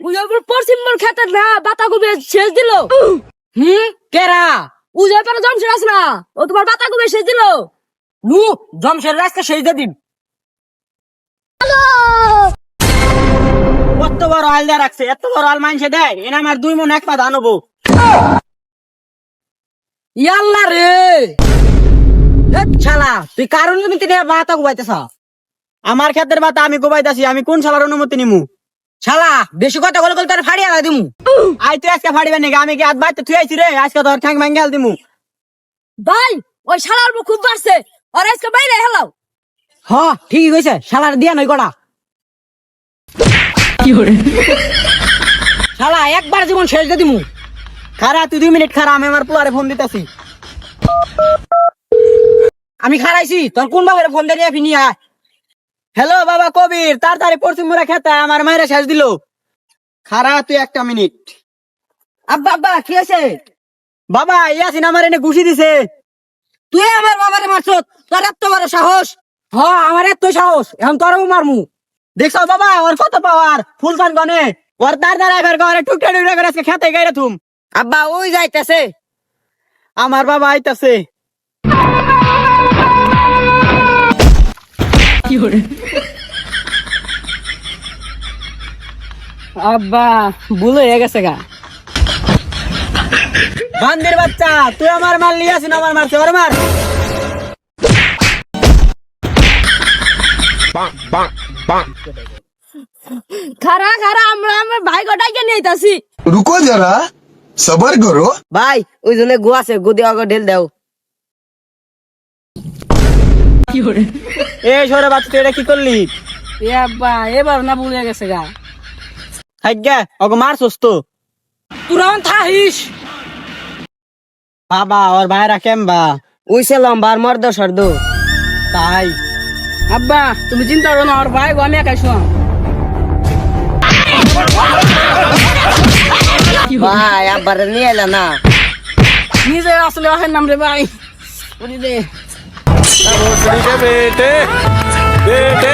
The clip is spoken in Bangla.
উজয়পুর পশ্চিম মোড় খেতে না বাতা গুবে শেষ দিল। হুম কেরা উজয়পুর জমশের আছে না? ও তোমার বাতা গুবে শেষ দিল। নু জমশের রাস্তা সেই দিন। কত বড় আল দেয়া রাখছে, এত বড় আল মানছে দেয় এনে আমার দুই মন এক পা ধান হব। ইয়াল্লা রে! শালা, তুই কারণ অনুমতি নিয়ে বাতা গুবাইতেছ আমার ক্ষেতের বাতা আমি গুবাইতেছি, আমি কোন শালার অনুমতি নিমু? শালা বেশি কথা বলে বলে তোর ফাড়ি আলা দিমু। আই তুই আজকে ফাড়িবে নাকি আমি কি আজ বাইতে তুই আইছি রে? আজকে তোর ঠ্যাং ভাঙ্গাল দিমু। ভাই ওই শালার মুখ খুব বাড়ছে। আর আজকে বাইরে হেলাও। হ ঠিক হয়েছে শালার দিয়া নই কটা শালা একবার জীবন শেষ দিয়ে দিমু। খারা তুই দুই মিনিট খারা আমি আমার পুয়ারে ফোন দিতেছি। আমি খারাইছি তোর কোন বাবার ফোন দিয়ে নিয়ে ফিনি আয়। হ্যালো বাবা কবির, তাড়াতাড়ি পশ্চিম মুরা খেতে, আমার মায়েরা শেষ দিল। খারা, তুই একটা মিনিট। আব্বা আব্বা, কি আছে বাবা ইয়াসিন আমার এনে ঘুষি দিছে। তুই আমার বাবারে মারছ, তোর এত বড় সাহস? হ, আমার এত সাহস, এখন তোরও মারমু। দেখছ বাবা, ওর কত পাওয়ার ফুলসান গনে। ওর তার দ্বারা এবার ঘরে টুকটা টুকটা করে আজকে খেতে গাইরে তুম আব্বা, ওই যাইতেছে। আমার বাবা আইতাছে। আব্বা ভুল হয়ে গেছে গা। বাচ্চা তুই আমার মাল নিয়ে আসিস আমার মারছে ওর মার। খারা খারা আমরা আমার ভাই গটাইকে নিয়ে আসি রুকো যারা সবার করো। ভাই ওই জন্য গো আছে গো দেওয়া ঢেল দেও। এ সরে বাচ্চা তুই এটা কি করলি? এ আব্বা এবার না ভুলে গেছে গা। হাইগা ওকে মারছস তো। তুরান থাহিস বাবা ওর ভাইরা কেমবা? উইছে লম্বার মর্দ সর্দ তাই। আব্বা তুমি চিন্তা করো না আর ভাই গো আমি একাই শুয়াম। ভাই আব্বার নিয়ে এলা না। নিজে আসলে আহের নাম রে ভাই। ওরে রে बेटे बेटे